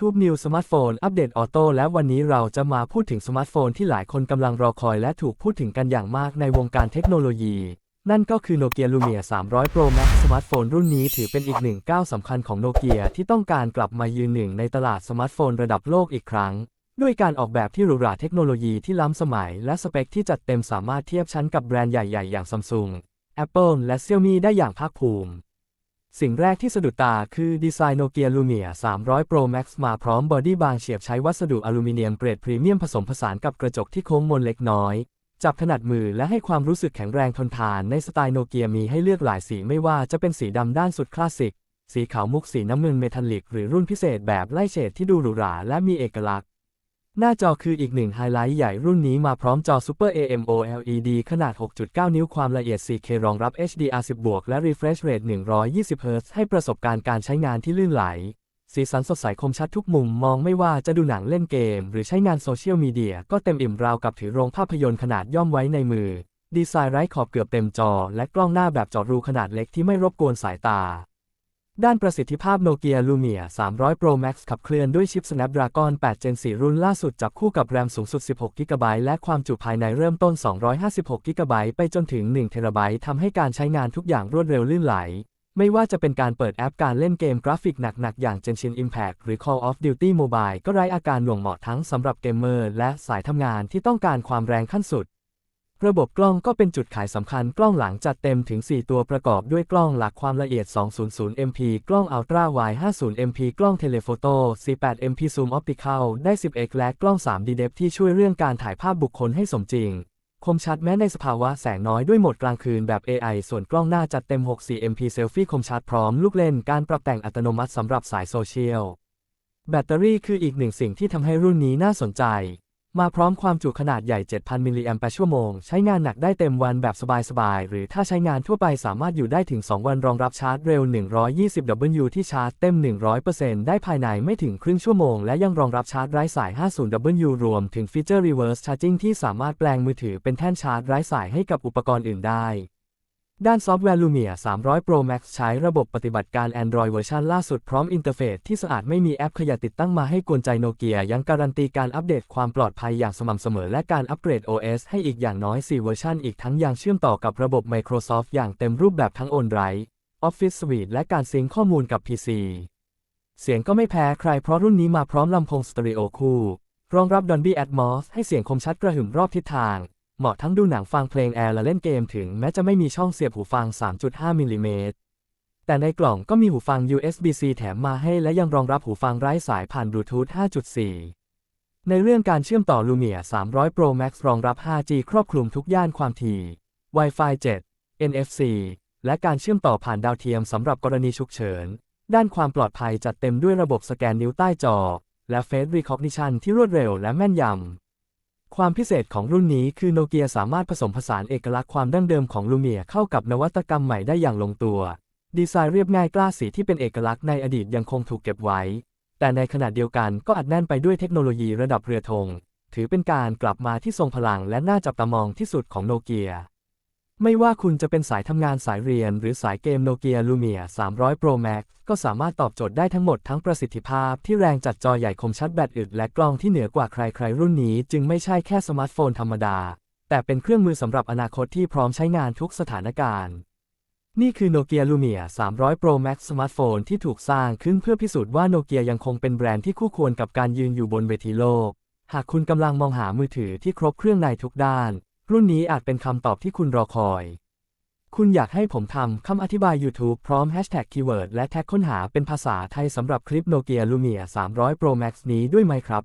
YouTube New Smartphone อัปเดตออโต้และวันนี้เราจะมาพูดถึงสมาร์ทโฟนที่หลายคนกำลังรอคอยและถูกพูดถึงกันอย่างมากในวงการเทคโนโลยี นั่นก็คือ Nokia Lumia 300 Pro Max สมาร์ทโฟนรุ่นนี้ถือเป็นอีกหนึ่งก้าวสำคัญของโนเกียที่ต้องการกลับมายืนหนึ่งในตลาดสมาร์ทโฟนระดับโลกอีกครั้ง ด้วยการออกแบบที่หรูหราเทคโนโลยีที่ล้ำสมัย และสเปคที่จัดเต็มสามารถเทียบชั้นกับแบรนด์ใหญ่ ๆ อย่าง Samsung Apple และ Xiaomi ได้อย่างภาคภูมิ สิ่งแรกที่สะดุดตาคือดีไซน์โนเกียลูเมีย300 Pro Max มาพร้อมบอดี้บางเฉียบใช้วัสดุอลูมิเนียมเกรดพรีเมียมผสมผสานกับกระจกที่โค้งมนเล็กน้อย จับถนัดมือและให้ความรู้สึกแข็งแรงทนทานในสไตล์โนเกียมีให้เลือกหลายสีไม่ว่าจะเป็นสีดำด้านสุดคลาสสิก สีขาวมุกสีน้ำเงินเมทัลลิก หรือรุ่นพิเศษแบบไล่เฉดที่ดูหรูหราและมีเอกลักษณ์ หน้าจอคืออีกหนึ่งไฮไลท์ใหญ่รุ่นนี้มาพร้อมจอ Super AMOLED ขนาด 6.9 นิ้วความละเอียด 4K รองรับ HDR10 บวกและ Refresh Rate 120 Hz ให้ประสบการณ์การใช้งานที่ลื่นไหล สีสันสดใสคมชัดทุกมุมมองไม่ว่าจะดูหนังเล่นเกม หรือใช้งานโซเชียลมีเดียก็เต็มอิ่มราวกับถือโรงภาพยนตร์ขนาดย่อมไว้ในมือ ดีไซน์ไร้ขอบเกือบเต็มจอ และกล้องหน้าแบบจอรูขนาดเล็กที่ไม่รบกวนสายตา ด้านประสิทธิภาพโนเกียลูเมีย300 Pro Max ขับเคลื่อนด้วยชิป Snapdragon 8 Gen 4 รุ่นล่าสุดจับคู่กับแรมสูงสุด 16 g b และความจุภายในเริ่มต้น 256 g b ไปจนถึง 1 t b ทำให้การใช้งานทุกอย่างรวดเร็วลื่นไหล ไม่ว่าจะเป็นการเปิดแอปการเล่นเกมกราฟิกหนัก ๆ อย่าง Genshin Impact หรือ Call of Duty Mobile ก็ไร้อาการหน่วงเหมาะทั้งสำหรับเกมเมอร์และสายทำงานที่ต้องการความแรงขั้นสุด ระบบกล้องก็เป็นจุดขายสำคัญกล้องหลังจัดเต็มถึง 4 ตัวประกอบด้วยกล้องหลักความละเอียด 200 MP กล้อง Ultra Wide 50 MP กล้อง Telephoto 48 MP Zoom Optical ได้ 10x และกล้อง 3D Depth ที่ช่วยเรื่องการถ่ายภาพบุคคลให้สมจริง คมชัดแม้ในสภาวะแสงน้อยด้วยโหมดกลางคืนแบบ AI ส่วนกล้องหน้าจัดเต็ม 64 MP Selfie คมชัดพร้อมลูกเล่นการปรับแต่งอัตโนมัติสำหรับสายโซเชียล แบตเตอรี่คืออีกหนึ่งสิ่งที่ทำให้รุ่นนี้น่าสนใจ มาพร้อมความจุขนาดใหญ่ 7,000 มิลลิแอมป์ชั่วโมง ใช้งานหนักได้เต็มวันแบบสบาย ๆ หรือถ้าใช้งานทั่วไปสามารถอยู่ได้ถึง 2 วันรองรับชาร์จเร็ว 120W ที่ชาร์จเต็ม 100%ได้ภายในไม่ถึงครึ่งชั่วโมง และยังรองรับชาร์จไร้สาย 50W รวมถึงฟีเจอร์ Reverse Charging ที่สามารถแปลงมือถือเป็นแท่นชาร์จไร้สายให้กับอุปกรณ์อื่นได้ ด้านซอฟต์แวร์ Lumia 300 Pro Max ใช้ระบบปฏิบัติการ Android เวอร์ชันล่าสุดพร้อมอินเทอร์เฟซที่สะอาดไม่มีแอปขยะติดตั้งมาให้กวนใจโนเกียยังการันตีการอัปเดตความปลอดภัยอย่างสม่ำเสมอและการอัปเกรด OS ให้อีกอย่างน้อย 4 เวอร์ชันอีกทั้งยังเชื่อมต่อกับระบบ Microsoft อย่างเต็มรูปแบบทั้ง OnDrive Office Suite และการซิงค์ข้อมูลกับ PC เสียงก็ไม่แพ้ใครเพราะรุ่นนี้มาพร้อมลำโพงสเตอริโอคู่ รองรับ Dolby Atmos ให้เสียงคมชัดกระหึ่มรอบทิศทาง เหมาะทั้งดูหนังฟังเพลงแอร์และเล่นเกมถึงแม้จะไม่มีช่องเสียบหูฟัง 3.5 มิลลิเมตร แต่ในกล่องก็มีหูฟัง USB-C แถมมาให้และยังรองรับหูฟังไร้สายผ่านบลูทูธ 5.4 ในเรื่องการเชื่อมต่อ Lumia 300 Pro Max รองรับ 5G ครอบคลุมทุกย่านความถี่ Wi-Fi 7 NFC และการเชื่อมต่อผ่านดาวเทียมสำหรับกรณีฉุกเฉิน ด้านความปลอดภัยจัดเต็มด้วยระบบสแกนนิ้วใต้จอ และ Face Recognition ที่รวดเร็วและแม่นยำ ความพิเศษของรุ่นนี้คือโนเกียสามารถผสมผสานเอกลักษณ์ความดั้งเดิมของลูเมียเข้ากับนวัตกรรมใหม่ได้อย่างลงตัว ดีไซน์เรียบง่ายกล้าสีที่เป็นเอกลักษณ์ในอดีตยังคงถูกเก็บไว้ แต่ในขณะเดียวกันก็อัดแน่นไปด้วยเทคโนโลยีระดับเรือธง ถือเป็นการกลับมาที่ทรงพลังและน่าจับตามองที่สุดของโนเกีย ไม่ว่าคุณจะเป็นสายทำงานสายเรียน หรือสายเกมโนเกียลูเมีย300 Pro Max ก็สามารถตอบโจทย์ได้ทั้งหมดทั้งประสิทธิภาพที่แรงจัดจอใหญ่คมชัดแบตอึดและกล้องที่เหนือกว่าใครๆ รุ่นนี้ จึงไม่ใช่แค่สมาร์ทโฟนธรรมดา แต่เป็นเครื่องมือสำหรับอนาคตที่พร้อมใช้งานทุกสถานการณ์ นี่คือโนเกียลูเมีย300 Pro Max สมาร์ทโฟนที่ถูกสร้างขึ้นเพื่อพิสูจน์ว่าโนเกียยังคงเป็นแบรนด์ที่คู่ควรกับการยืนอยู่บนเวทีโลก หากคุณกำลังมองหามือถือที่ครบเครื่องในทุกด้าน รุ่นนี้อาจเป็นคำตอบที่คุณรอคอย คุณอยากให้ผมทำคำอธิบาย YouTube พร้อมแฮชแท็กคีย์เวิร์ดและแท็กค้นหาเป็นภาษาไทยสำหรับคลิปโนเกียลูเมีย300 Pro Max นี้ด้วยไหมครับ